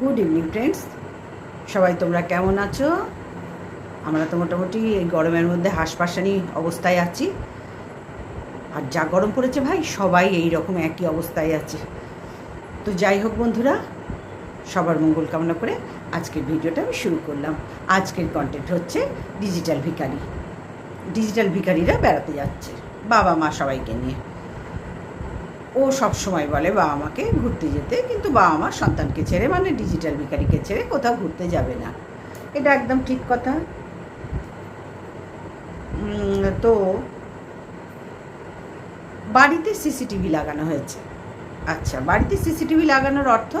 Good evening friends সবাই তোমরা কেমন আছো? আমরা তো মোটামুটি এই গরমের মধ্যে হাঁসপাশানি অবস্থায় আছি। আর যা গরম পড়েছে ভাই, সবাই এই রকম একই অবস্থায় আছে। তো যাই হোক বন্ধুরা, সবার মঙ্গল কামনা করে আজকের ভিডিওটা আমি শুরু করলাম। আজকের কন্টেন্ট হচ্ছে ডিজিটাল ভিখারি। ডিজিটাল ভিকারিরা বেড়াতে যাচ্ছে বাবা মা সবাইকে নিয়ে। ও সব সময় বলে বাবা মাকে ঘুরতে যেতে, কিন্তু বাবা মা সন্তানকে ছেড়ে মানে ডিজিটাল ভিখারিকে ছেড়ে কোথাও ঘুরতে যাবে না। এটা একদম ঠিক কথা। তো বাড়িতে সিসিটিভি লাগানো হয়েছে। আচ্ছা বাড়িতে সিসিটিভি লাগানোর অর্থ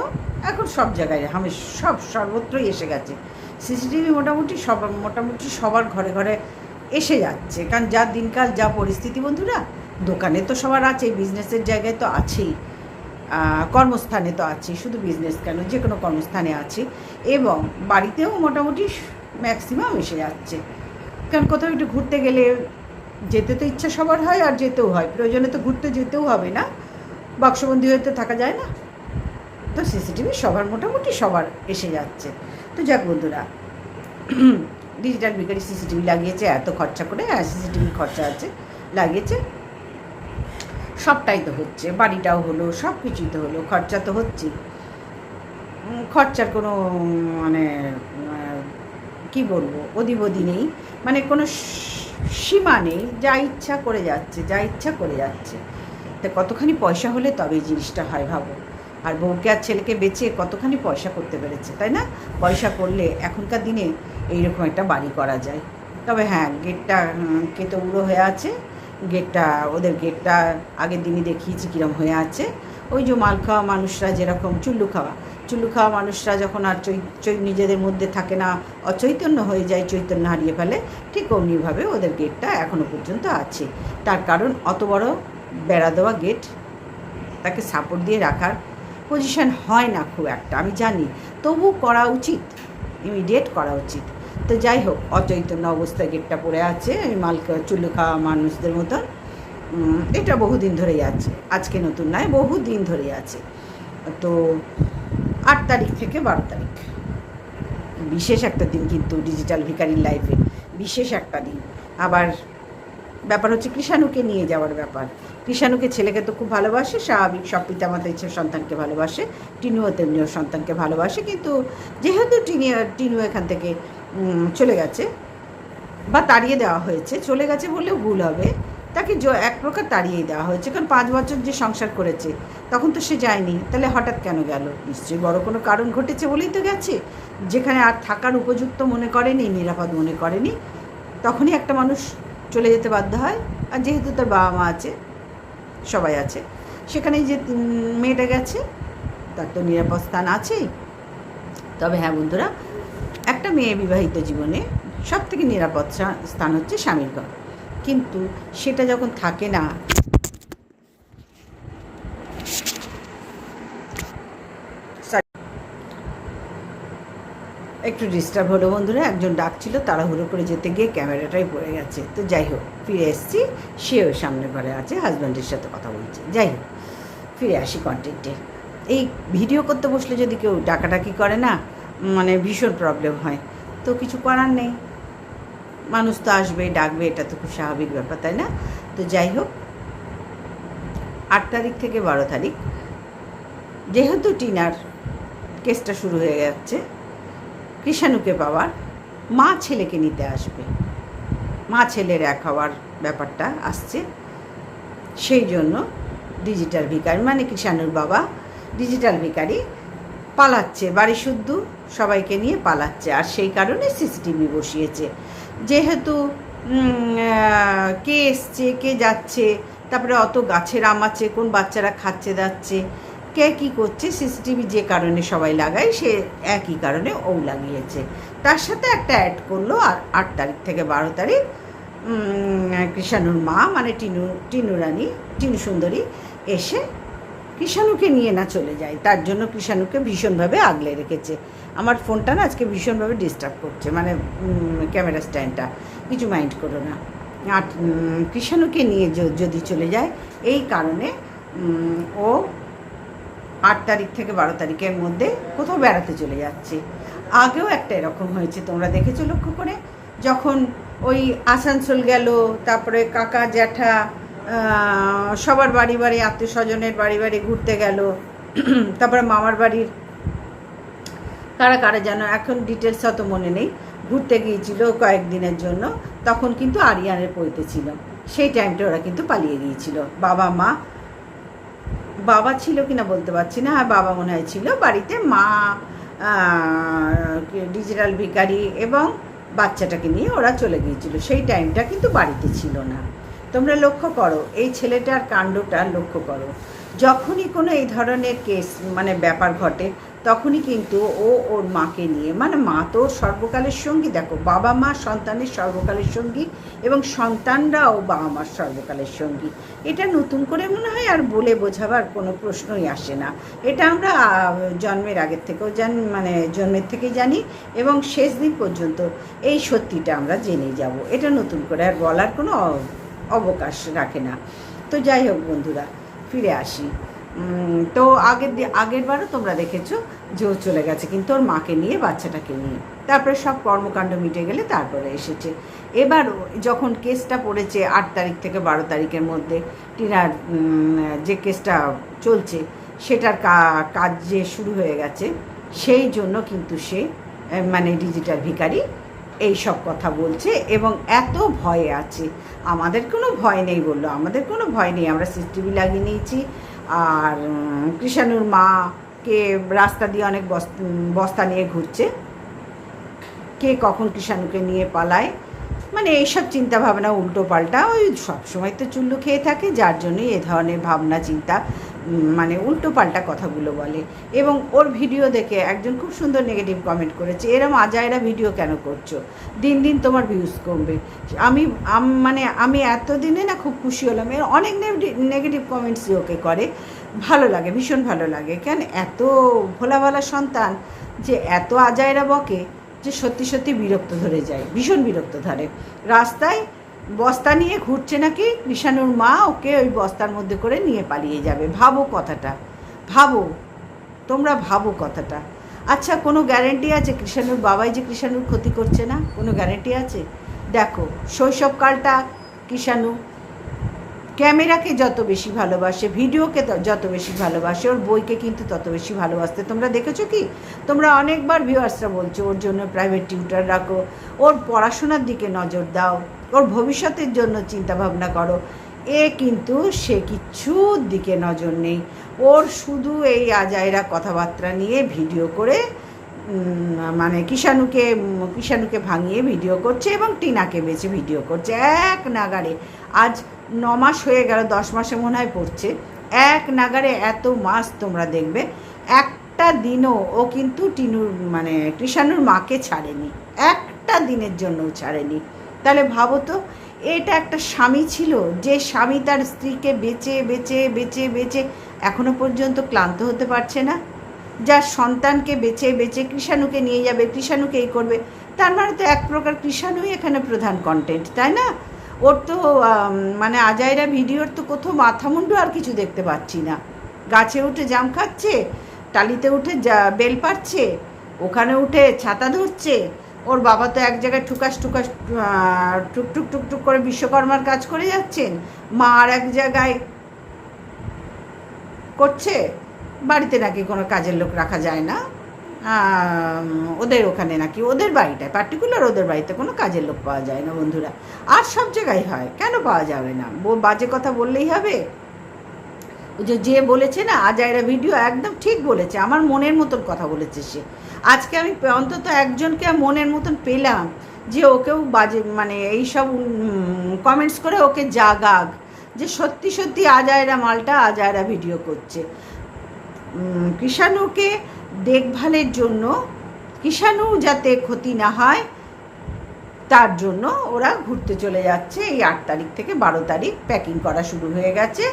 এখন সব জায়গায়, আমি সব সর্বত্রই এসে গেছে। সিসিটিভি মোটামুটি সব, মোটামুটি সবার ঘরে ঘরে এসে যাচ্ছে। কারণ যা দিনকাল, যা পরিস্থিতি বন্ধুরা দোকানে তো সবার আছে বিজনেসের জায়গায় তো আছেই কর্মস্থানে তো আছে, শুধু বিজনেস কেন? যে কোনো কর্মস্থানে আছে। এবং বাড়িতেও মোটামুটি ম্যাক্সিমাম এসে যাচ্ছে। কারণ কোথাও একটু ঘুরতে গেলে যেতে তো ইচ্ছা সবার হয় আর যেতেও হয়। প্রয়োজনে তো ঘুরতে যেতেও হবে না। বাক্সবন্দি হয়ে তো থাকা যায় না। তো সিসিটিভি সবার, মোটামুটি সবার এসে যাচ্ছে। তো যাক বন্ধুরা ডিজিটাল বিকারি সিসিটিভি লাগিয়েছে, এত খরচা করে হ্যাঁ সিসিটিভি খরচা আছে, লাগিয়েছে। সবটাই তো হচ্ছে, বাড়িটাও হলো সব কিছুই তো হলো, খরচা তো হচ্ছেই। খরচার কোনো মানে কি বলব, অধিবধি নেই। মানে কোনো সীমা নেই, যা ইচ্ছা করে যাচ্ছে, যা ইচ্ছা করে যাচ্ছে। তা কতখানি পয়সা হলে তবে এই জিনিসটা হয়, ভাবো। আর বউকে আর ছেলেকে বেচে কতখানি পয়সা করতে পেরেছে, তাই না? পয়সা করলে এখনকার দিনে এইরকম একটা বাড়ি করা যায়। তবে হ্যাঁ গেটটা কেতো উড়ো হয়ে আছে। গেটটা ওদের গেটটা আগের দিনই দেখিয়েছি কীরকম হয়ে আছে। ওই যে মাল খাওয়া মানুষরা যেরকম চুল্লু খাওয়া। চুল্লু খাওয়া মানুষরা যখন আর চৈ নিজেদের মধ্যে থাকে না, অচৈতন্য হয়ে যায় চৈতন্য হারিয়ে ফেলে, ঠিক অমনিভাবে ওদের গেটটা এখনও পর্যন্ত আছে। তার কারণ অত বড় বেড়া দেওয়া গেট তাকে সাপোর্ট দিয়ে রাখার পজিশন হয় না খুব একটা, আমি জানি। তবু করা উচিত ইমিডিয়েট করা উচিত। তো যাই হোক, অচৈতন্য অবস্থায় গেটটা পড়ে আছে ওই মালকা চুল্লু খাওয়া মানুষদের মতন এটা বহুদিন ধরেই আছে, আজকে নতুন নয়, বহুদিন ধরেই আছে। তো আট তারিখ থেকে বারো তারিখ। বিশেষ একটা দিন কিন্তু ডিজিটাল ভিকারির লাইফে, বিশেষ একটা দিন। আবার ব্যাপার হচ্ছে কৃষাণুকে নিয়ে যাওয়ার ব্যাপার। কৃষাণুকে ছেলেকে তো খুব ভালোবাসে, স্বাভাবিক, সব পিতামাতা ইচ্ছে সন্তানকে ভালোবাসে টিনুও তেমনিও সন্তানকে ভালোবাসে, কিন্তু যেহেতু টিনি টিনু এখান থেকে চলে গেছে বা তাড়িয়ে দেওয়া হয়েছে। চলে গেছে বললেও ভুল হবে। তাকে এক প্রকার তাড়িয়েই দেওয়া হয়েছে। কারণ পাঁচ বছর যে সংসার করেছে, তখন তো সে যায়নি। তাহলে হঠাৎ কেন গেল? নিশ্চয়ই বড় কোনো কারণ ঘটেছে বলেই তো গেছে। যেখানে আর থাকার উপযুক্ত মনে করেনি, নিরাপদ মনে করেনি, তখনই একটা মানুষ চলে যেতে বাধ্য হয়। আর যেহেতু তার বাবা মা আছে, সবাই আছে সেখানে যে মেয়েটা গেছে, তার তো নিরাপদ স্থান আছেই। তবে হ্যাঁ বন্ধুরা একটা মেয়ে বিবাহিত জীবনে সব থেকে নিরাপদ স্থান- হচ্ছে স্বামীর ঘর। কিন্তু সেটা যখন থাকে না একটু ডিস্টার্ব হলো বন্ধুরা, একজন ডাকছিল, তাড়াহুড়ো করে যেতে গিয়ে ক্যামেরাটাই পড়ে গেছে। তো যাই হোক, ফিরে এসেছি, সেও সামনে ঘরে আছে হাজব্যান্ডের সাথে কথা বলছে। যাই হোক, ফিরে আসি কন্টেন্টে এই ভিডিও করতে বসলে যদি কেউ ডাকাডাকি করে না মানে ভীষণ প্রবলেম হয়। তো কিছু করার নেই। মানুষ তো আসবে ডাকবে, এটা তো খুব স্বাভাবিক ব্যাপার, তাই না? তো যাই হোক, আট তারিখ থেকে বারো তারিখ। যেহেতু টিনার কেসটা শুরু হয়ে যাচ্ছে, কৃষাণুকে পাওয়ার, মা ছেলেকে নিতে আসবে। মা ছেলের এক হওয়ার ব্যাপারটা আসছে। সেই জন্য ডিজিটাল ভিকারি মানে কৃষাণুর বাবা ডিজিটাল ভিকারি পালাচ্ছে, বাড়ি শুদ্ধ সবাইকে নিয়ে পালাচ্ছে, আর সেই কারণে সিসিটিভি বসিয়েছে। যেহেতু কে এসছে, কে যাচ্ছে, তারপরে অত গাছের আম আছে, কোন বাচ্চারা খাচ্ছে যাচ্ছে কে কী করছে, সিসিটিভি যে কারণে সবাই লাগায়, সে একই কারণে ও লাগিয়েছে। তার সাথে একটা অ্যাড করল, আর আট তারিখ থেকে বারো তারিখ কৃষাণুর মা মানে টিনু টিনু রানী, টিনু সুন্দরী, এসে কৃষাণুকে নিয়ে না চলে যায় তার জন্য কৃষাণুকে ভীষণভাবে আগলে রেখেছে। আমার ফোনটা না আজকে ভীষণভাবে ডিস্টার্ব করছে মানে ক্যামেরা স্ট্যান্ডটা কিছু মাইন্ড করো না। আর কৃষাণুকে নিয়ে যদি চলে যায়, এই কারণে ও আট তারিখ থেকে বারো তারিখের মধ্যে কোথাও বেড়াতে চলে যাচ্ছে। আগেও একটা এরকম হয়েছে, তোমরা দেখেছ লক্ষ্য করে? যখন ওই আসানসোল গেল, তারপরে কাকা জ্যাঠা সবার বাড়ি বাড়ি, আত্মীয় স্বজনের বাড়ি বাড়ি ঘুরতে গেল। তারপরে মামার বাড়ির কারা কারা যেন, এখন ডিটেলস অত মনে নেই। ঘুরতে গিয়েছিল কয়েকদিনের জন্য, তখন কিন্তু আরিয়ানের পইতে ছিল। সেই টাইমটা ওরা কিন্তু পালিয়ে গিয়েছিল। বাবা, মা, বাবা ছিল কিনা বলতে পারছি না। হ্যাঁ বাবা মনে হয় ছিল। বাড়িতে মা ডিজিটাল ভিকারি এবং বাচ্চাটাকে নিয়ে ওরা চলে গিয়েছিল। সেই টাইমটা কিন্তু বাড়িতে ছিল না। তোমরা লক্ষ্য করো, এই ছেলেটার কাণ্ডটা লক্ষ্য করো। যখনই কোনো এই ধরনের কেস মানে ব্যাপার ঘটে, তখনই কিন্তু ও ওর মাকে নিয়ে মানে মা তো সর্বকালের সঙ্গী, দেখো, বাবা মা সন্তানের সর্বকালের সঙ্গী এবং সন্তানরাও বাবা মার সর্বকালের সঙ্গী। এটা নতুন করে মনে হয় আর বলে বোঝাবার কোনো প্রশ্নই আসে না। এটা আমরা জন্মের আগের থেকেও জান মানে জন্মের থেকে জানি এবং শেষ দিন পর্যন্ত এই সত্যিটা আমরা জেনে যাব। এটা নতুন করে আর বলার কোনো অবকাশ রাখে না। তো যাই হোক বন্ধুরা, ফিরে আসি। তো আগের আগের বারও তোমরা দেখেছ যে ও চলে গেছে, কিন্তু ওর মাকে নিয়ে, বাচ্চাটাকে নিয়ে। তারপরে সব কর্মকাণ্ড মিটে গেলে তারপরে এসেছে। এবারও যখন কেসটা পড়েছে আট তারিখ থেকে বারো তারিখের মধ্যে, টিনার যে কেসটা চলছে, সেটার কাজ যে শুরু হয়ে গেছে, সেই জন্য কিন্তু সে মানে ডিজিটাল ভিখারি এই সব কথা বলছে এবং এত ভয়ে আছে। আমাদের কোনো ভয় নেই বলল। আমাদের কোনো ভয় নেই। আমরা সিসিটিভি লাগিয়ে নিয়েছি। আর কৃষাণুর মাকে রাস্তা দিয়ে অনেক বস- বস্তা নিয়ে ঘুরছে। কে কখন কৃষাণুকে নিয়ে পালায়? মানে এইসব চিন্তা ভাবনা উল্টো পাল্টা ওই সবসময় তো চুল্লু খেয়ে থাকে। যার জন্যই এ ধরনের ভাবনা চিন্তা মানে উল্টো পাল্টা কথাগুলো বলে। এবং ওর ভিডিও দেখে একজন খুব সুন্দর নেগেটিভ কমেন্ট করেছে, এরম আজায়রা ভিডিও কেন করছ? দিন দিন তোমার ভিউজ কমবে। আমি মানে আমি এতদিনে না খুব খুশি হলাম। এর অনেক নেগেটিভ কমেন্টসই ওকে করে। ভালো লাগে, ভীষণ ভালো লাগে। কেন? এত ভোলা ভালা সন্তান যে এত আজায়রা বকে যে সত্যি সত্যি বিরক্ত ধরে যায়, ভীষণ বিরক্ত ধরে। রাস্তায় বস্তা নিয়ে ঘুরছে নাকি? নিশানুর মা ওকে ওই বস্তার মধ্যে করে নিয়ে পালিয়ে যাবে। ভাবো কথাটা। ভাবো। তোমরা ভাবো কথাটা। আচ্ছা কোনো গ্যারেন্টি আছে কৃষাণুর বাবাই যে কৃষাণুর ক্ষতি করছে না? কোনো গ্যারেন্টি আছে? দেখো, শৈশবকালটা কৃষাণু ক্যামেরাকে যত বেশি ভালোবাসে, ভিডিওকে যত বেশি ভালোবাসে, ওর বইকে কিন্তু তত বেশি ভালোবাসতে। তোমরা দেখেছ কি? তোমরা অনেকবার ভিউয়ার্সরা বলছো, ওর জন্য প্রাইভেট টিউটার রাখো, ওর পড়াশোনার দিকে নজর দাও, ওর ভবিষ্যতের জন্য চিন্তা ভাবনা করো। এ কিন্তু সে কিচ্ছুর দিকে নজর নেই। ওর শুধু এই আজাইরা কথাবার্তা নিয়ে ভিডিও করে মানে কিষাণুকে কিষাণুকে ভাঙিয়ে ভিডিও করছে এবং টিনাকে বেছে ভিডিও করছে। এক নাগারে আজ ন মাস হয়ে গেল, দশ মাসে মনে হয় পড়ছে। এক নাগারে এত মাস তোমরা দেখবে। একটা দিনও ও কিন্তু টিনুর মানে কৃষাণুর মাকে ছাড়েনি। একটা দিনের জন্যও ছাড়েনি। তাহলে ভাবো তো, এটা একটা স্বামী ছিল, যে স্বামী তার স্ত্রীকে বেচে বেচে বেচে বেচে এখনও পর্যন্ত ক্লান্ত হতে পারছে না। যার সন্তানকে বেচে বেচে কৃষাণুকে নিয়ে যাবে কৃষাণুকে এই করবে, তার মানে তো এক প্রকার কৃষাণুই এখানে প্রধান কন্টেন্ট তাই না? ওর তো মানে আজাইরা ভিডিওর তো কোথাও মাথা মুন্ডু আর কিছু দেখতে পাচ্ছি না। গাছে উঠে জাম খাচ্ছে টালিতে উঠে যা বেল পাচ্ছে ওখানে উঠে ছাতা ধরছে ওর বাবা তো এক জায়গায় ঠুকাস আহ, টুকটুক টুকটুক করে বিশ্বকর্মার কাজ করে যাচ্ছেন মা আর এক জায়গায় করছে বাড়িতে নাকি কোনো কাজের লোক রাখা যায় না। ওদের ওখানে নাকি, ওদের বাড়িটায় পার্টিকুলার ওদের বাড়িতে কোনো কাজের লোক পাওয়া যায় না বন্ধুরা। আর সব জায়গায় হয়, কেন পাওয়া যাবে না? বাজে কথা বললেই হবে। যে যে বলেছে না আজাইরা ভিডিও একদম ঠিক বলেছে, আমার মনের মতন কথা বলেছে সে। আজকে আমি অন্তত একজনকে মনের মতন পেলাম যে ওকেও বাজে মানে এইসব কমেন্টস করে ওকে জাগাগ যে সত্যি সত্যি আজায়রা মালটা আজায়রা ভিডিও করছে। কৃষাণুকে দেখভালের জন্য কৃষাণু যাতে ক্ষতি না হয়, তার জন্য ওরা ঘুরতে চলে যাচ্ছে। এই আট তারিখ থেকে বারো তারিখ প্যাকিং করা শুরু হয়ে গেছে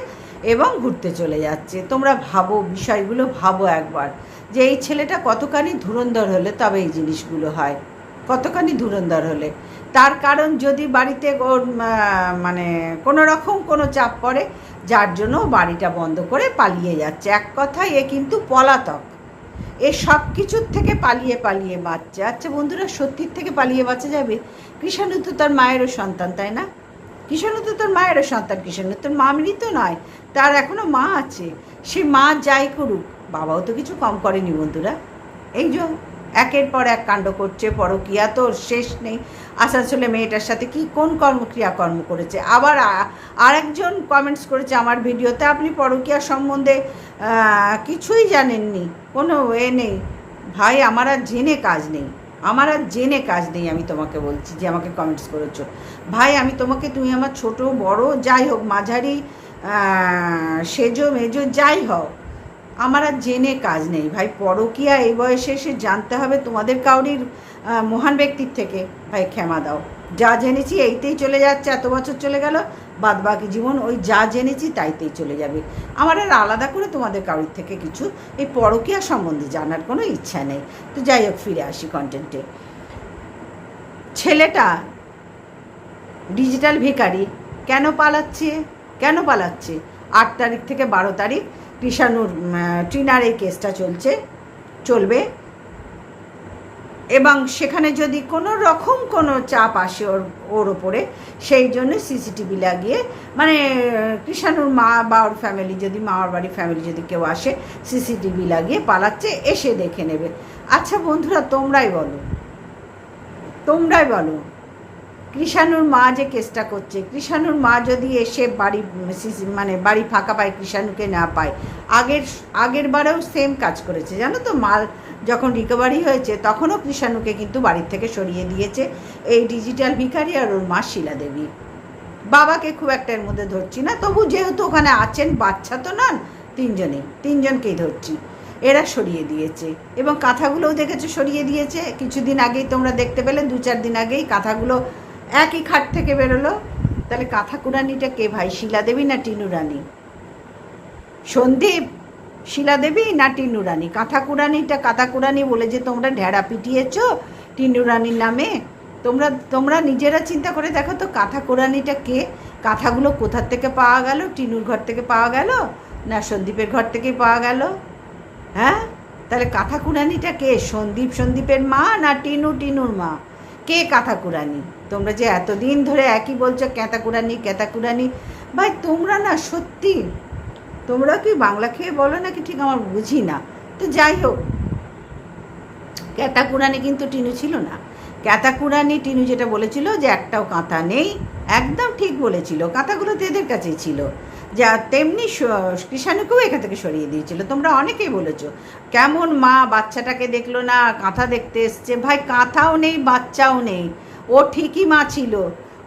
এবং ঘুরতে চলে যাচ্ছে। তোমরা ভাবো, বিষয়গুলো ভাবো একবার যে এই ছেলেটা কতখানি ধুরন্ধর হলে তবে এই জিনিসগুলো হয়। কতখানি ধুরন্ধর হলে? তার কারণ যদি বাড়িতে মানে কোনো রকম কোনো চাপ পড়ে, যার জন্য বাড়িটা বন্ধ করে পালিয়ে যাচ্ছে। এক কথায় এ কিন্তু পলাতক। এ সব কিছুর থেকে পালিয়ে পালিয়ে বাঁচছে আচ্ছা বন্ধুরা, সত্যির থেকে পালিয়ে বাঁচা যাবে? কৃষাণু তো তার মায়েরও সন্তান, তাই না? কৃষাণু তো তার মায়েরও সন্তান কৃষাণু তোর মা মৃত নয়, তার এখনও মা আছে। সে মা যাই করুক, বাবাও তো কিছু কম করেনি বন্ধুরা। এই যে একের পর এক কাণ্ড করছে, পরকিয়া তো শেষ নেই। আসানসোলে মেয়েটার সাথে কি, কোন কর্মক্রিয়া কর্ম করেছে? আবার আরেকজন কমেন্টস করেছে আমার ভিডিওতে, আপনি পরকিয়া সম্বন্ধে কিছুই জানেননি, কোনো এ নেই। ভাই, আমার আর জেনে কাজ নেই। আমার আর জেনে কাজ নেই, আমি তোমাকে বলছি, যে আমাকে কমেন্টস করেছ। ভাই, আমি তোমাকে, তুমি আমার ছোট, বড়, যাই হোক, মাঝারি সেজো, মেজো, যাই হও আমার আর জেনে কাজ নেই। ভাই, পরকিয়া এই বয়সে এসে জানতে হবে তোমাদের কাউরির মহান ব্যক্তির থেকে। ভাই, ক্ষমা দাও। যা জেনেছি এইতেই চলে যাচ্ছে, এত বছর চলে গেল বাদ বাকি জীবন ওই যা জেনেছি তাইতেই চলে যাবে। আমার আর আলাদা করে তোমাদের কাউরির থেকে কিছু এই পরকিয়া সম্বন্ধে জানার কোনো ইচ্ছা নেই। তো যাই হোক, ফিরে আসি কন্টেন্টে ছেলেটা ডিজিটাল ভিখারি, কেন পালাচ্ছে? কেন পালাচ্ছে? আট তারিখ থেকে বারো তারিখ কৃষাণুর ট্রিনার এই কেসটা চলছে, চলবে। এবং সেখানে যদি কোনো রকম কোনো চাপ আসে ওর ওর ওপরে সেই জন্য সিসিটিভি লাগিয়ে মানে কৃষাণুর মা বা ওর ফ্যামিলি যদি মামার বাড়ির ফ্যামিলি যদি কেউ আসে, সিসিটিভি লাগিয়ে পালাচ্ছে, এসে দেখে নেবে। আচ্ছা বন্ধুরা, তোমরাই বলো। তোমরাই বলো। কৃষাণুর মা যে কেসটা করছে, কৃষাণুর মা যদি এসে বাড়ি মানে বাড়ি ফাঁকা পায়, কৃষাণুকে না পায়, আগের আগের বারেও সেম কাজ করেছে। জানো তো, মাল যখন রিকভারি হয়েছে, তখনও কৃষাণুকে কিন্তু বাড়ির থেকে সরিয়ে দিয়েছে এই ডিজিটাল ভিকারি আর ওর মা শিলা দেবী। বাবাকে খুব একটা এর মধ্যে ধরছি না, তবু যেহেতু ওখানে আছেন, বাচ্চা তো নন তিনজনেই তিনজনকেই ধরছি। এরা সরিয়ে দিয়েছে এবং কাঁথাগুলোও দেখেছ সরিয়ে দিয়েছে? কিছুদিন আগেই তোমরা দেখতে পেলে দু চার দিন আগেই কাঁথাগুলো একই খাট থেকে বেরোলো। তাহলে কাঁথা কুড়ানিটা কে ভাই শিলা দেবী না টিনু রানী সন্দীপ শিলা দেবী না টিনু রানী কাঁথা কুড়ানিটা কাঁথা কুড়ানি বলে যে তোমরা ঢেড়া পিটিয়েছ টিনু রানীর নামে। তোমরা তোমরা নিজেরা চিন্তা করে দেখো তো কাঁথা কুড়ানিটা কে? কাঁথাগুলো কোথার থেকে পাওয়া গেল? টিনুর ঘর থেকে পাওয়া গেল? না সন্দীপের ঘর থেকে পাওয়া গেল? হ্যাঁ? তাহলে কাঁথা কুড়ানিটা কে? সন্দীপ, সন্দীপের মা না টিনু, টিনুর মা? কে কাঁথা কুড়ানি তোমরা যে এতদিন ধরে একই বলছো ক্যাঁথা কুড়ানি ক্যাঁথা কুড়ানি ভাই তোমরা না সত্যি, তোমরা কি বাংলা খেয়ে বলো নাকি ঠিক আমার বুঝি না। তো যাই হোক ক্যাতাকুরানি কিন্তু টিনু ছিল না। ক্যাতাকুরানি টিনু যেটা বলেছিল যে একটাও কাঁথা নেই, একদম ঠিক বলেছিল, কাঁথাগুলো তো এদের কাছেই ছিল। যা তেমনি কৃষাণুকেও এখান থেকে সরিয়ে দিয়েছিল। তোমরা অনেকেই বলেছ, কেমন মা বাচ্চাটাকে দেখল না, কাঁথা দেখতে এসছে। ভাই, কাঁথাও নেই, বাচ্চাও নেই। ও ঠিকই মা ছিল।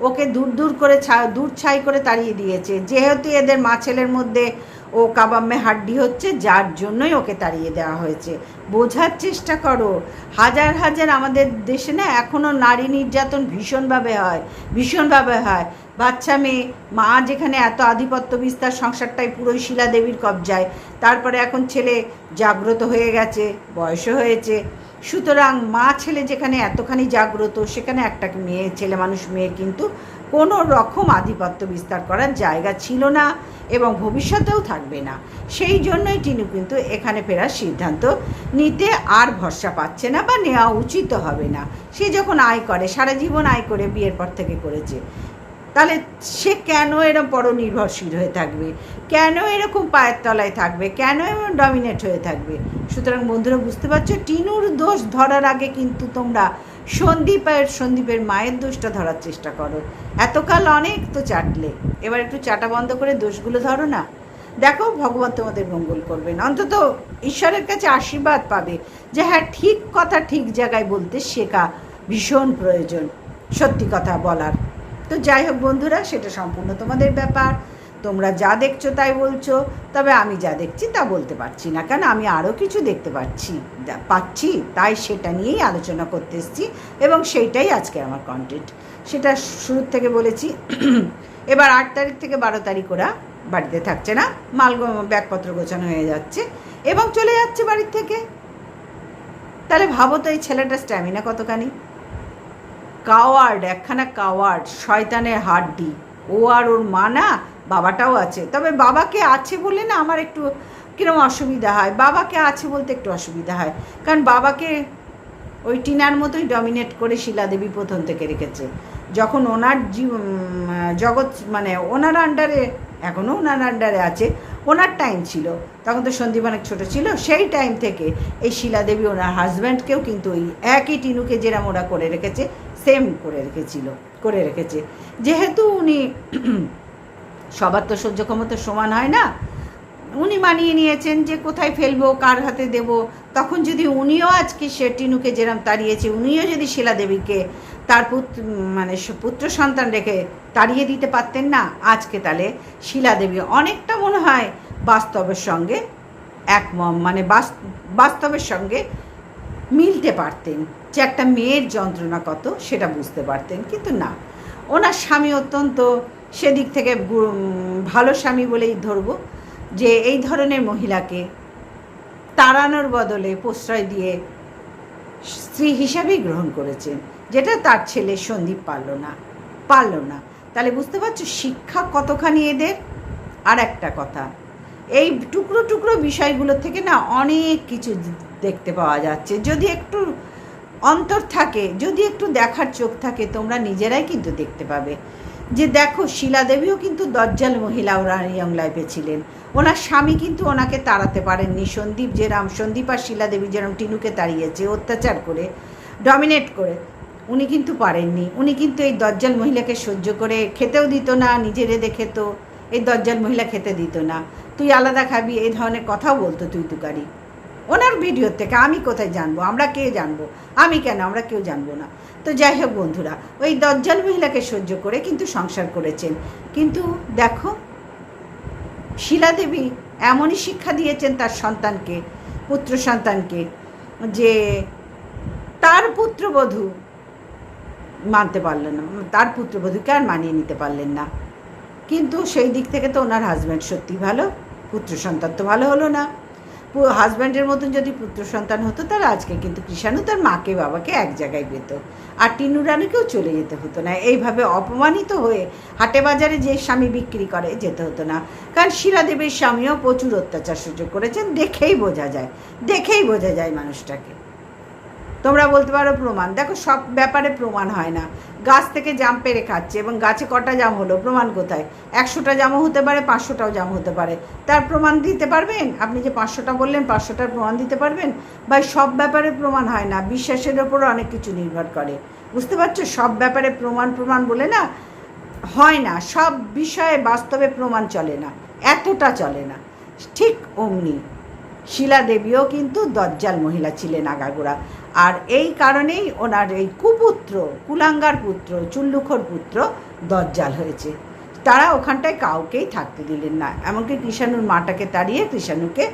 ওকে দূর দূর করে ছা, দূর ছাই করে তাড়িয়ে দিয়েছে। যেহেতু এদের মা ছেলের মধ্যে ও কাবাম্মে হাড্ডি হচ্ছে, যার জন্যই ওকে তাড়িয়ে দেওয়া হয়েছে। বোঝার চেষ্টা করো। হাজার হাজার আমাদের দেশে না এখনও নারী নির্যাতন ভীষণভাবে হয় ভীষণভাবে হয়। বাচ্চা মেয়ে, মা যেখানে এত আধিপত্য বিস্তার, সংসারটাই পুরোই শিলা দেবীর কবজায়। তারপরে এখন ছেলে জাগ্রত হয়ে গেছে, বয়সও হয়েছে। সুতরাং মা ছেলে যেখানে এতখানি জাগ্রত, সেখানে একটা মেয়ে, ছেলে মানুষ মেয়ে কিন্তু কোনো রকম আধিপত্য বিস্তার করার জায়গা ছিল না এবং ভবিষ্যতেও থাকবে না। সেই জন্যই টিনু কিন্তু এখানে ফেরার সিদ্ধান্ত নিতে আর ভরসা পাচ্ছে না বা নেওয়া উচিত হবে না। সে যখন আয় করে, সারা জীবন আয় করে বিয়ের পর থেকে করেছে, তাহলে সে কেন এরকম পরনির্ভরশীল হয়ে থাকবে? কেন এরকম পায়ের তলায় থাকবে? কেন এমন ডমিনেট হয়ে থাকবে? সুতরাং বন্ধুরা, বুঝতে পারছ? টিনুর দোষ ধরার আগে কিন্তু তোমরা সন্দীপের সন্দীপের মায়ের দোষটা ধরার চেষ্টা করো। এতকাল অনেক তো চাটলে। এবার একটু চাটা বন্ধ করে দোষগুলো ধরো না। দেখো, ভগবান তোমাদের মঙ্গল করবেন। অন্তত ঈশ্বরের কাছে আশীর্বাদ পাবে যে হ্যাঁ ঠিক কথা ঠিক জায়গায় বলতে শেখা ভীষণ প্রয়োজন। সত্যি কথা বলার। তো যাই হোক বন্ধুরা, সেটা সম্পূর্ণ তোমাদের ব্যাপার। তোমরা যা দেখছ তাই বলছো, তবে আমি যা দেখছি তা বলতে পারছি না। কেন? আমি আরও কিছু দেখতে পাচ্ছি পাচ্ছি, তাই সেটা নিয়েই আলোচনা করতে এসেছি এবং সেইটাই আজকে আমার কন্টেন্ট সেটা শুরুর থেকে বলেছি। এবার আট তারিখ থেকে বারো তারিখ ওরা বাড়িতে থাকছে না। মাল ব্যাগপত্র গোছানো হয়ে যাচ্ছে এবং চলে যাচ্ছে বাড়ির থেকে। তাহলে ভাবো তো এই ছেলেটার স্ট্যামিনা কতখানি? কাওয়ার্ড একখানা কাওয়ার্ড শয়তানের হাড্ডি। ও আর ওর মা না বাবাটাও আছে। তবে বাবাকে আছে বলে না আমার একটু কিরম অসুবিধা হয়? বাবাকে আছে বলতে একটু অসুবিধা হয়। কারণ বাবাকে ওই টিনার মতোই ডমিনেট করে শিলাদেবী প্রথম থেকে রেখেছে। যখন ওনার জগৎ মানে ওনার আন্ডারে এখনও ওনার আন্ডারে আছে, ওনার টাইম ছিল। তখন তো সন্দীপ অনেক ছোটো ছিল, সেই টাইম থেকে এই শিলাদেবী ওনার হাজব্যান্ডকেও কিন্তু ওই একই টিনুকে যেরম ওরা করে রেখেছে সেম করে রেখেছিল, করে রেখেছে। যেহেতু উনি সবার তো সহ্য ক্ষমতা সমান হয় না। উনি মানিয়ে নিয়েছেন যে কোথায় ফেলব, কার হাতে দেব। তখন যদি উনিও আজকে সে টিনুকে যেরম তাড়িয়েছে, উনিও যদি শিলাদেবীকে তার পুত্র মানে পুত্র সন্তান রেখে তাড়িয়ে দিতে পারতেন না, আজকে তাহলে শিলাদেবী অনেকটা মনে হয় বাস্তবের সঙ্গে এক মানে বাস- বাস্তবের সঙ্গে মিলতে পারতেন। যে একটা মেয়ের যন্ত্রণা কত সেটা বুঝতে পারতেন, কিন্তু না। ওনার স্বামী অত্যন্ত সেদিক থেকে ভালো স্বামী বলেই ধরবো, যে এই ধরনের মহিলাকে তাড়ানোর বদলে প্রশ্রয় দিয়ে স্ত্রী হিসাবেই গ্রহণ করেছেন, যেটা তার ছেলে সন্দীপ পারল না পারল না। তাহলে বুঝতে পারছ, শিক্ষা কতখানি এদের? আর একটা কথা, এই টুকরো টুকরো বিষয়গুলো থেকে না অনেক কিছু দেখতে পাওয়া যাচ্ছে। যদি একটু অন্তর থাকে, যদি একটু দেখার চোখ থাকে, তোমরা নিজেরাই কিন্তু দেখতে পাবে। যে দেখো শিলাদেবীও কিন্তু দজ্জাল মহিলা ওরা ইয়ং লাইফে ছিলেন। ওনার স্বামী কিন্তু ওনাকে তাড়াতে পারেননি। সন্দীপ যেরাম, সন্দীপ আর শিলাদেবী যেরম টিনুকে তাড়িয়েছে অত্যাচার করে ডমিনেট করে, উনি কিন্তু পারেননি। উনি কিন্তু এই দজ্জাল মহিলাকে সহ্য করে খেতেও দিত না, নিজের এদে খেত এই দজ্জাল মহিলা খেতে দিত না। তুই আলাদা খাবি, এই ধরনের কথাও বলতো তুই তুকারি ওনার ভিডিওর থেকে আমি কোথায় জানব? আমরা কে জানব? আমি কেন? আমরা কেউ জানব না। তো যাই হোক বন্ধুরা, ওই দজ্জাল মহিলাকে সহ্য করে কিন্তু সংসার করেছেন। কিন্তু দেখো শিলাদেবী এমনই শিক্ষা দিয়েছেন তার সন্তানকে, পুত্র সন্তানকে, যে তার পুত্রবধূ মানতে পারলেন না। তার পুত্রবধূকে আর মানিয়ে নিতে পারলেন না। কিন্তু সেই দিক থেকে তো ওনার হাজব্যান্ড সত্যি ভালো, পুত্র সন্তান তো ভালো হলো না। হাজব্যান্ডের মতন যদি পুত্র সন্তান হতো, তাহলে আজকে কিন্তু কৃষাণু তার মাকে বাবাকে এক জায়গায় পেত। আর টিনু রানুকেও চলে যেতে হতো না। এইভাবে অপমানিত হয়ে হাটে বাজারে যে স্বামী বিক্রি করে, যেতে হতো না। কারণ শিলাদেবীর স্বামীও প্রচুর অত্যাচার সুযোগ করেছেন, দেখেই বোঝা যায়, দেখেই বোঝা যায় মানুষটাকে। তোমরা বলতে পারো প্রমাণ। দেখো, সব ব্যাপারে প্রমাণ হয় না। গাছ থেকে জাম পেরে খাচ্ছে এবং গাছে কটা জাম হলো? প্রমাণ কোথায়? একশোটা জামও হতে পারে, পাঁচশোটাও জাম হতে পারে। তার প্রমাণ দিতে পারবেন? আপনি যে পাঁচশোটা বললেন, পাঁচশোটার প্রমাণ দিতে পারবেন? বা সব ব্যাপারে প্রমাণ হয় না। বিশ্বাসের ওপরও অনেক কিছু নির্ভর করে। বুঝতে পারছ? সব ব্যাপারে প্রমাণ প্রমাণ বলে না হয় না। সব বিষয়ে বাস্তবে প্রমাণ চলে না। এতটা চলে না। ঠিক অমনি শিলা দেবীও কিন্তু দজ্জাল মহিলা ছিলেন আগাগোড়া। আর এই কারণেই ওনার এই কুপুত্র, কুলাঙ্গার পুত্র, চুল্লুখর পুত্র দজ্জাল হয়েছে। তারা ওখানটায় কাউকেই থাকতে দিলেন না। এমনকি কৃষাণুর মাটাকে তাড়িয়ে কৃষাণুকে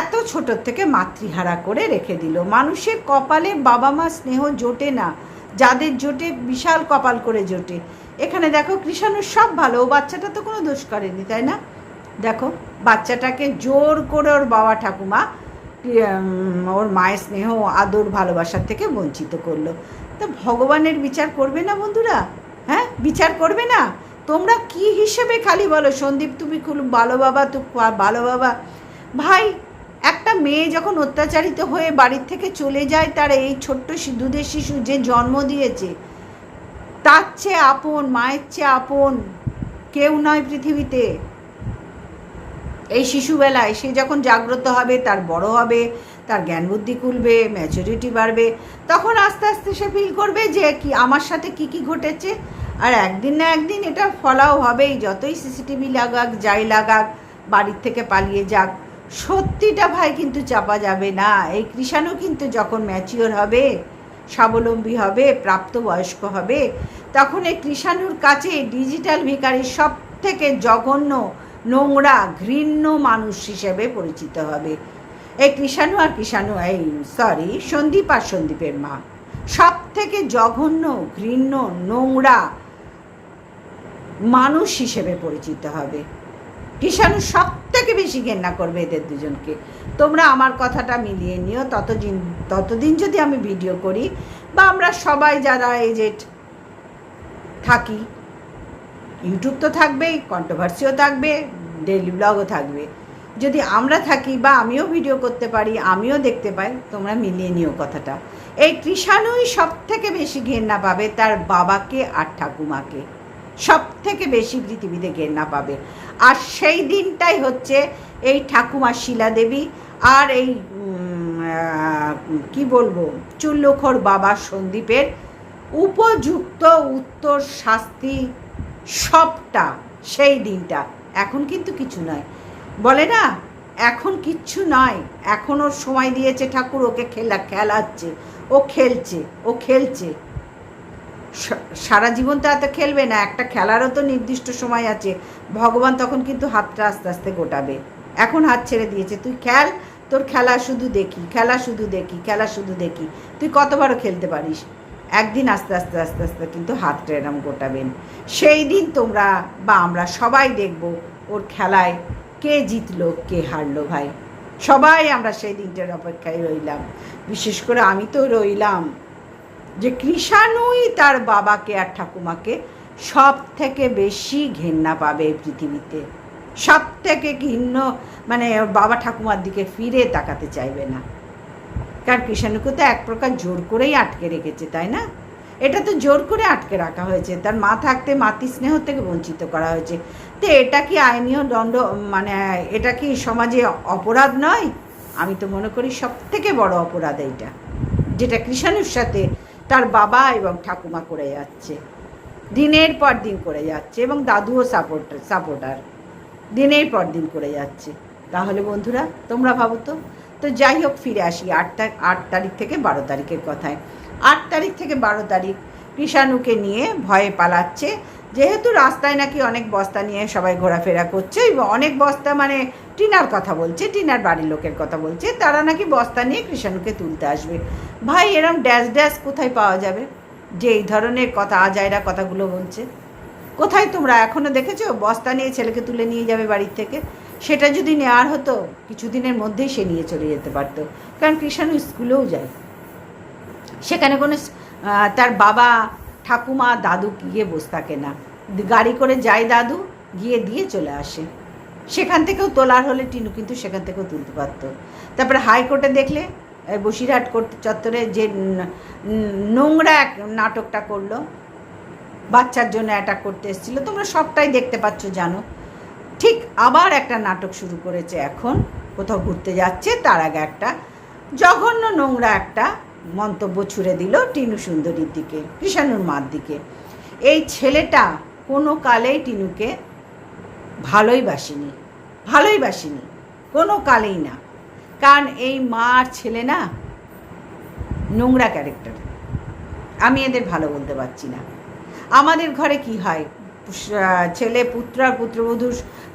এত ছোট থেকে মাতৃহারা করে রেখে দিল। মানুষের কপালে বাবা মা স্নেহ জোটে না, যাদের জোটে বিশাল কপাল করে জোটে। এখানে দেখো কৃষাণুর সব ভালো, ও বাচ্চাটা তো কোনো দোষ করেনি, তাই না? দেখো, বাচ্চাটাকে জোর করে ওর বাবা ঠাকুমা ওর মায়ের স্নেহ আদর ভালোবাসার থেকে বঞ্চিত করল। তো ভগবানের বিচার করবে না বন্ধুরা? হ্যাঁ? বিচার করবে না? তোমরা কি হিসেবে খালি বলো? সন্দীপ, তুমি খুব ভালো বাবা, তো ভালো বাবা। ভাই, একটা মেয়ে যখন অত্যাচারিত হয়ে বাড়ির থেকে চলে যায়, তার এই ছোট্ট দুধের শিশু যে জন্ম দিয়েছে, তার চেয়ে আপন, মায়ের চেয়ে আপন কেউ নয় পৃথিবীতে। এই শিশুবেলায় সে যখন জাগ্রত হবে, তার বড় হবে, তার জ্ঞান বুদ্ধি খুলবে ম্যাচুরিটি বাড়বে, তখন আস্তে আস্তে সে ফিল করবে যে কি, আমার সাথে কি কি ঘটেছে। আর একদিন না একদিন এটা ফলাও হবেই, যতই সিসিটিভি লাগাক, যাই লাগাক, বাড়ির থেকে পালিয়ে যাক, সত্যিটা ভাই কিন্তু চাপা যাবে না। এই কৃষাণু কিন্তু যখন ম্যাচিওর হবে, স্বাবলম্বী হবে, প্রাপ্তবয়স্ক হবে, তখন এই কৃষাণুর কাছে ডিজিটাল ভিকারির সব থেকে জঘন্য নোংরা, ঘৃণ্য মানুষ হিসেবে পরিচিত হবে। এই কৃষাণু আর কৃষাণু, এই সরি সন্দীপ আর সন্দীপের মা। সব থেকে জঘন্য, ঘৃণ্য, নোংরা মানুষ হিসেবে পরিচিত হবে। কৃষাণু সব থেকে বেশি ঘেন্না করবে এদের দুজনকে। তোমরা আমার কথাটা মিলিয়ে নিও, ততদিন ততদিন যদি আমি ভিডিও করি, বা আমরা সবাই যারা এজেড থাকি ইউটিউব তো থাকবেই কন্ট্রোভার্সিও থাকবে ডেলি ব্লগও থাকবে। যদি আমরা থাকি বা আমিও ভিডিও করতে পারি, আমিও দেখতে পাই, তোমরা মিলিয়ে নিও কথাটা। এই কৃষাণুই সব থেকে বেশি ঘেন্না পাবে তার বাবাকে আর ঠাকুমাকে। সব থেকে বেশি পৃথিবীতে ঘেন্না পাবে। আর সেই দিনটাই হচ্ছে এই ঠাকুমা শিলা দেবী আর এই কি বলব, চুল্লখোর বাবা সন্দীপের উপযুক্ত উত্তর শাস্তি সবটা, সেই দিনটা। এখন কিন্তু কিছু নয়। বলে না, এখন কিচ্ছু নয়। এখন ওর সময় দিয়েছে ঠাকুর, ওকে খেলা, খেলাচ্ছে, ও খেলছে ও খেলছে। সারা জীবন তো এত খেলবে না, একটা খেলারও তো নির্দিষ্ট সময় আছে। ভগবান তখন কিন্তু হাতটা আস্তে আস্তে গোটাবে। এখন হাত ছেড়ে দিয়েছে, তুই খেল, তোর খেলা শুধু দেখি, খেলা শুধু দেখি, খেলা শুধু দেখি। তুই কতবারও খেলতে পারিস? একদিন আস্তে আস্তে আস্তে আস্তে কিন্তু হাতটা এরম গোটাবেন। সেই দিন তোমরা বা আমরা সবাই দেখব ওর খেলায় কে জিতলো, কে হারলো ভাই। সবাই আমরা সেই দিনটার অপেক্ষায় রইলাম। বিশেষ করে আমি তো রইলাম যে কৃষাণুই তার বাবাকে আর ঠাকুমাকে সব থেকে বেশি ঘেন্না পাবে পৃথিবীতে। সব থেকে ঘৃণ্য মানে বাবা ঠাকুমার দিকে ফিরে তাকাতে চাইবে না। কারণ কৃষাণুকে তো এক প্রকার জোর করেই আটকে রেখেছে, তাই না? এটা তো জোর করে আটকে রাখা হয়েছে, তার মা থাকতে, মাতৃ স্নেহ থেকে বঞ্চিত করা হয়েছে। তো এটা কি আইনীয় দণ্ড মানে এটা কি সমাজে অপরাধ নয়? আমি তো মনে করি সব থেকে বড় অপরাধ এইটা, যেটা কৃষাণুর সাথে তার বাবা এবং ঠাকুমা করে যাচ্ছে। দিনের পর দিন করে যাচ্ছে এবং দাদুও সাপোর্ট সাপোর্টার দিনের পর দিন করে যাচ্ছে। তাহলে বন্ধুরা, তোমরা ভাবো তো তো যাই হোক, ফিরে আসি আট আট তারিখ থেকে বারো তারিখের কথায়। আট তারিখ থেকে বারো তারিখ কৃষাণুকে নিয়ে ভয়ে পালাচ্ছে। যেহেতু রাস্তায় নাকি অনেক বস্তা নিয়ে সবাই ঘোরাফেরা করছে অনেক বস্তা মানে টিনার কথা বলছে, টিনার বাড়ির লোকের কথা বলছে, তারা নাকি বস্তা নিয়ে কৃষাণুকে তুলতে আসবে। ভাই, এরম ড্যাশ ড্যাশ কোথায় পাওয়া যাবে? যে এই ধরনের কথা আজায়রা কথাগুলো বলছে। কোথায় তোমরা এখনও দেখেছ? বস্তা নিয়ে ছেলেকে তুলে নিয়ে যাবে বাড়ির থেকে? সেটা যদি নেওয়ার হতো, কিছুদিনের মধ্যেই সে নিয়ে চলে যেতে পারতো। কারণ কৃষাণু স্কুলেও যায়। সেখানে কোনো তার বাবা, ঠাকুমা, দাদু গিয়ে বসে থাকে না। গাড়ি করে যায় দাদু, গিয়ে দিয়ে চলে আসে। সেখান থেকেও তোলার হলে টিনু কিন্তু সেখান থেকেও তুলতে পারতো। তারপরে হাইকোর্টে দেখলে বসিরহাট কোর্ট চত্বরে যে নোংরা এক নাটকটা করল, বাচ্চার জন্য অ্যাটাক করতে এসেছিল। তোমরা সবটাই দেখতে পাচ্ছ, জানো। ঠিক আবার একটা নাটক শুরু করেছে এখন, কোথাও ঘুরতে যাচ্ছে, তার আগে একটা জঘন্য নোংরা একটা মন্তব্য ছুড়ে দিল টিনু সুন্দরীর দিকে, কৃষাণুর মার দিকে। এই ছেলেটা কোনো কালেই টিনুকে ভালোই বাসেনি ভালোই বাসেনি, কোনো কালেই না। কারণ এই মা আর ছেলে না নোংরা ক্যারেক্টার আমি এদের ভালো বলতে পারছি না। আমাদের ঘরে কি হয়? ছেলে, পুত্র আর পুত্রবধূর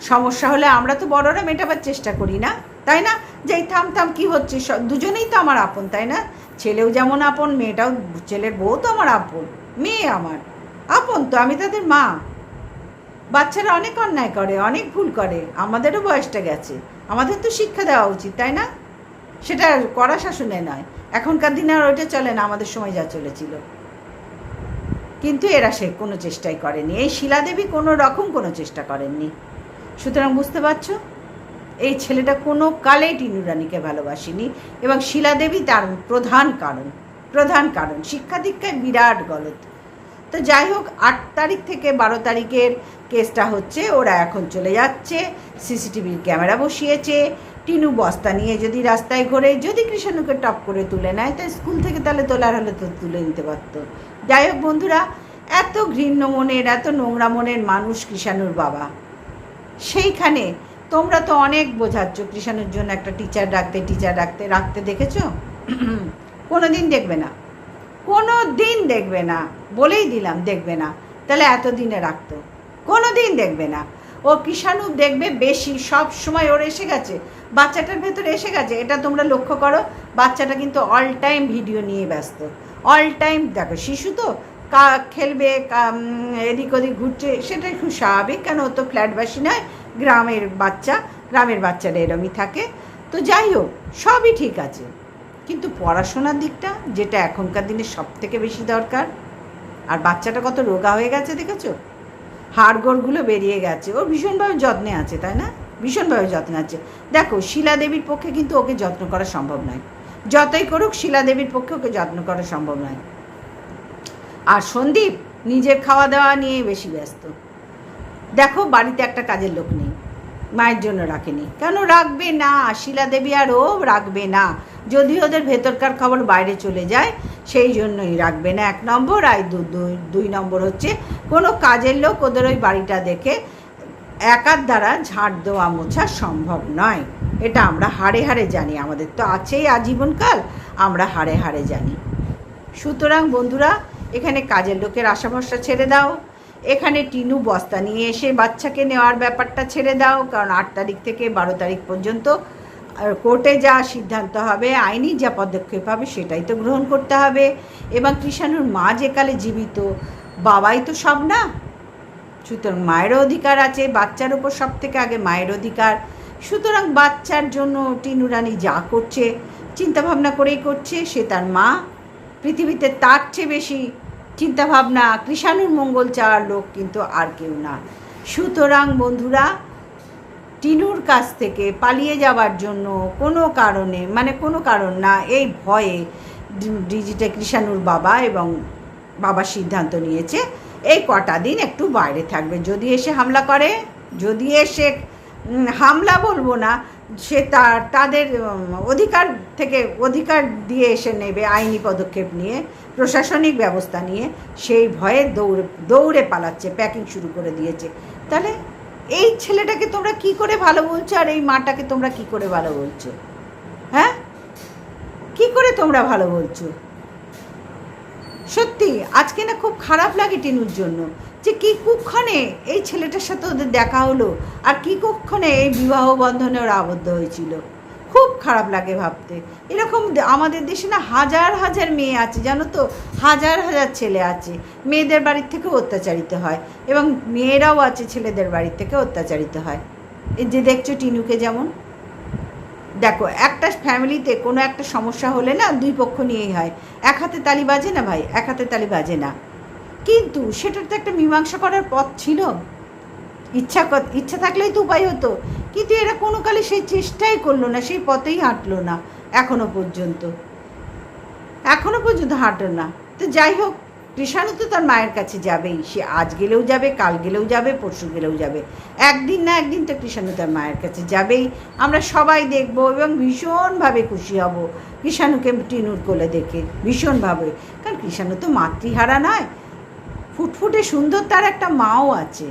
সমস্যা হলে আমরা তো বড়রা মেটাবার চেষ্টা করি না, তাই না? যে থাম থাম কী হচ্ছে দুজনেই তো আমার আপন, তাই না? ছেলেও যেমন আপন, মেয়েটাও, ছেলের বউ তো আমার আপন, মেয়ে আমার। আপন তো, আমি তাদের মা। বাচ্চারা অনেক অন্যায় করে, অনেক ভুল করে, আমাদেরও বয়সটা গেছে, আমাদের তো শিক্ষা দেওয়া উচিত, তাই না? সেটা কড়া শাসনে নয়, এখনকার দিনে আর ওইটা চলে না, আমাদের সময় যা চলেছিল। কিন্তু এরা সে কোনো চেষ্টাই করেনি। এই শিলাদেবী কোনো রকম কোনো চেষ্টা করেননি। সুতরাং বুঝতে পারছ? এই ছেলেটা কোনো কালেই টিনু রানীকে ভালোবাসেনি এবং শিলাদেবী তার প্রধান কারণ প্রধান কারণ, শিক্ষা দীক্ষায় বিরাট গলত তো যাই হোক, আট তারিখ থেকে বারো তারিখের কেসটা হচ্ছে, ওরা এখন চলে যাচ্ছে সিসিটিভির ক্যামেরা বসিয়েছে, টিনু বস্তা নিয়ে যদি রাস্তায় ঘোরে, যদি কৃষাণুকে টপ করে তুলে নেয়, তাই স্কুল থেকে তাহলে তোলার হলে তো তুলে নিতে পারতো। যাই হোক বন্ধুরা, এত ঘৃণ্য মনের, এত নোংরা মনের মানুষ কৃষাণুর বাবা। সেইখানে তোমরা তো অনেক বোঝাচ্ছ কৃষাণুর জন্য একটা টিচার রাখতে টিচার রাখতে রাখতে দেখেছ? কোনো দিন দেখবে না। কোনো দিন দেখবে না। বলেই দিলাম, দেখবে না। তাহলে এতদিনে রাখতো। কোনো দিন দেখবে না। ও কৃষাণু দেখবে বেশি, সব সময় ওর এসে গেছে। বাচ্চাটার ভেতরে এসে গেছে। এটা তোমরা লক্ষ্য করো, বাচ্চাটা কিন্তু অল টাইম ভিডিও নিয়ে ব্যস্ত। অল টাইম দেখো, শিশু তো কা, খেলবে এদিক ওদিক ঘুরছে, সেটাই খুব স্বাভাবিক, কেন ও তো ফ্ল্যাটবাসী নয়, গ্রামের বাচ্চা, গ্রামের বাচ্চারা এরমই থাকে। তো যাই হোক, সবই ঠিক আছে। কিন্তু পড়াশোনার দিকটা, যেটা এখনকার দিনে সব থেকে বেশি দরকার, আর বাচ্চাটা কত রোগা হয়ে গেছে, দেখেছ? হাড়গোড়গুলো বেরিয়ে গেছে, ও ভীষণভাবে যত্নে আছে, তাই না? ভীষণভাবে যত্নে আছে। দেখো শিলা দেবীর পক্ষে কিন্তু ওকে যত্ন করা সম্ভব নয়। যতই করুক, শিলা দেবীর পক্ষে ওকে যত্ন করা সম্ভব নয়। আর সন্দীপ নিজের খাওয়া দাওয়া নিয়ে বেশি ব্যস্ত। দেখো, বাড়িতে একটা কাজের লোক নেই, মায়ের জন্য রাখেনি। কেন রাখবে না? শিলা দেবী আর ও রাখবে না। যদি ওদের ভেতরকার খবর বাইরে চলে যায়, সেই জন্যই রাখবে না। এক নম্বর, আর দুই নম্বর হচ্ছে, কোনো কাজের লোক ওদের ওই বাড়িটা দেখে একার দ্বারা ঝাড় দেওয়া মোছা সম্ভব নয়। এটা আমরা হাড়ে হাড়ে জানি, আমাদের তো আছেই আজীবনকাল, আমরা হাড়ে হাড়ে জানি। সুতরাং বন্ধুরা, এখানে কাজের লোকের আশা ভরসা ছেড়ে দাও। এখানে টিনু বস্তা নিয়ে এসে বাচ্চাকে নেওয়ার ব্যাপারটা ছেড়ে দাও, কারণ আট তারিখ থেকে বারো তারিখ পর্যন্ত কোর্টে যা সিদ্ধান্ত হবে, আইনি যা পদক্ষেপ হবে, সেটাই তো গ্রহণ করতে হবে। এবং কৃষাণুর মা যে কালে জীবিত, বাবাই তো সব না। সুতরাং মায়েরও অধিকার আছে, বাচ্চার ওপর সব থেকে আগে মায়ের অধিকার। সুতরাং বাচ্চার জন্য টিনু রানী যা করছে, চিন্তাভাবনা করেই করছে, সে তার মা। পৃথিবীতে তার চেয়ে বেশি চিন্তাভাবনা কৃষাণুর মঙ্গল চাওয়ার লোক কিন্তু আর কেউ না। সুতরাং বন্ধুরা, টিনুর কাছ থেকে পালিয়ে যাওয়ার জন্য কোনো কারণে মানে কোনো কারণ না, এই ভয়ে ডিজিটে কৃষাণুর বাবা এবং বাবা সিদ্ধান্ত নিয়েছে, এই কটা দিন একটু বাইরে থাকবে। যদি এসে হামলা করে, যদি এসে হামলা বলব না, সে তার তাদের অধিকার থেকে অধিকার দিয়ে এসে নেবে আইনি পদক্ষেপ নিয়ে, প্রশাসনিক ব্যবস্থা নিয়ে, সেই ভয়ে দৌড়ে দৌড়ে পালাচ্ছে প্যাকিং শুরু করে দিয়েছে। তাহলে এই ছেলেটাকে তোমরা কি করে ভালো বলছো আর এই মাটাকে তোমরা কি করে ভালো বলছো? হ্যাঁ? কি করে তোমরা ভালো বলছো? সত্যি, আজকে না খুব খারাপ লাগে টিনুর জন্য। যে কি কুক্ষণে এই ছেলেটার সাথে ওদের দেখা হলো আর কি কুক্ষণে এই বিবাহ বন্ধনে ওরা আবদ্ধ হয়েছিল। খুব খারাপ লাগে ভাবতে। এরকম আমাদের দেশে না হাজার হাজার মেয়ে আছে, জানো তো? হাজার হাজার ছেলে আছে। মেয়েদের বাড়ির থেকে অত্যাচারিত হয় এবং মেয়েরাও আছে ছেলেদের বাড়ির থেকে অত্যাচারিত হয়। এই যে দেখছ টিনুকে যেমন। দেখো, একটা ফ্যামিলিতে কোনো একটা সমস্যা হলে না দুই পক্ষ নিয়েই হয়। এক হাতে তালি বাজে না ভাই? এক হাতে তালি বাজে না। কিন্তু সেটার তো একটা মীমাংসা করার পথ ছিল। ইচ্ছা ইচ্ছা থাকলেই তো উপায় হতো। কিন্তু এরা কোনো কালে সেই চেষ্টাই করল না, সেই পথেই হাঁটলো না, এখনও পর্যন্ত। এখনও পর্যন্ত হাঁটো না। তো যাই হোক, কৃষাণু তো তার মায়ের কাছে যাবেই। সে আজ গেলেও যাবে, কাল গেলেও যাবে, পরশু গেলেও যাবে। একদিন না একদিন তো কৃষাণু তার মায়ের কাছে যাবেই। আমরা সবাই দেখব এবং ভীষণভাবে খুশি হব কৃষাণুকে টিনুর কোলে দেখে, ভীষণভাবে। কারণ কৃষাণু তো মাতৃহারা নয়। ফুটফুটে সুন্দর তার একটা মাও আছে।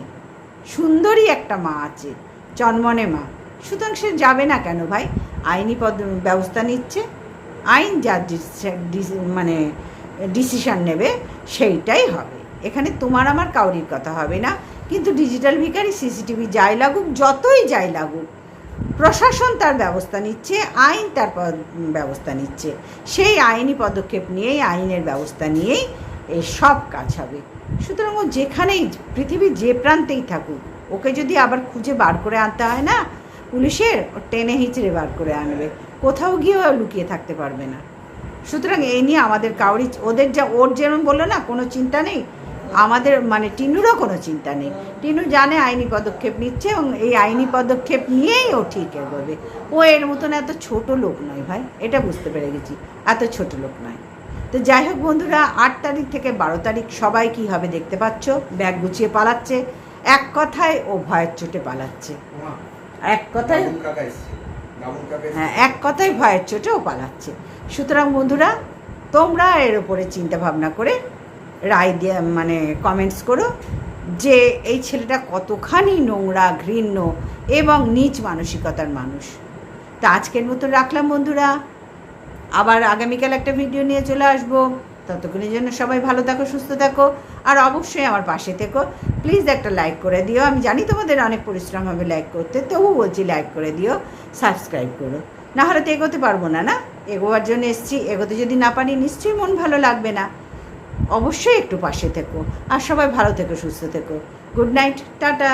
সুন্দরী একটা মা আছে। জন্মনে মা। সুতরাং সে যাবে না কেন ভাই? আইনি পদ ব্যবস্থা নিচ্ছে। আইন যা মানে ডিসিশন নেবে, সেইটাই হবে। এখানে তোমার আমার কাউরির কথা হবে না। কিন্তু ডিজিটাল ভিকারি সিসিটিভি যাই লাগুক, যতই যাই লাগুক, প্রশাসন তার ব্যবস্থা নিচ্ছে, আইন তার ব্যবস্থা নিচ্ছে। সেই আইনি পদক্ষেপ নিয়েই, আইনের ব্যবস্থা নিয়েই এই সব কাজ হবে। সুতরাং ও যেখানেই পৃথিবীর যে প্রান্তেই থাকুক, ওকে যদি আবার খুঁজে বার করে আনতে হয় না, পুলিশের ও টেনে হিঁচড়ে বার করে আনবে। কোথাও আর লুকিয়ে থাকতে পারবে না। সুতরাং এই নিয়ে আমাদের কাউরি, ওদের যা, ওর যেমন বলল না, কোনো চিন্তা নেই। আমাদের মানে টিনুরও কোনো চিন্তা নেই। টিনু জানে আইনি পদক্ষেপ নিচ্ছে এবং এই আইনি পদক্ষেপ নিয়েই ও ঠিক এগোবে। ও এর মতন এত ছোট লোক নয় ভাই, এটা বুঝতে পেরে গেছি, এত ছোট লোক নয়। তো যাই হোক বন্ধুরা আট তারিখ থেকে বারো তারিখ সবাই কি হবে দেখতে পাচ্ছ? ব্যাগ গুছিয়ে পালাচ্ছে এক কথায় ও ভয়ের চোটে পালাচ্ছে। এক কথায়। হ্যাঁ এক কথায় ভয়ের চোটে ও পালাচ্ছে। সুতরাং বন্ধুরা তোমরা এর উপরে চিন্তা ভাবনা করে রায় দিয়ে মানে কমেন্টস করো যে এই ছেলেটা কতখানি নোংরা ঘৃণ্য এবং নিচ মানসিকতার মানুষ। তা আজকের মতো রাখলাম বন্ধুরা। আবার আগামীকাল একটা ভিডিও নিয়ে চলে আসব। ততক্ষণের জন্য সবাই ভালো থাকো, সুস্থ থাকো, আর অবশ্যই আমার পাশে থেকো। প্লিজ একটা লাইক করে দিও। আমি জানি তোমাদের অনেক পরিশ্রম হবে লাইক করতে তবু বলছি লাইক করে দিও সাবস্ক্রাইব করো। না হলে তো এগোতে পারব না না? এগোবার জন্য এসছি। এগোতে যদি না পারি, নিশ্চয়ই মন ভালো লাগবে না। অবশ্যই একটু পাশে থেকো। আর সবাই ভালো থেকো, সুস্থ থেকো। Good night tata.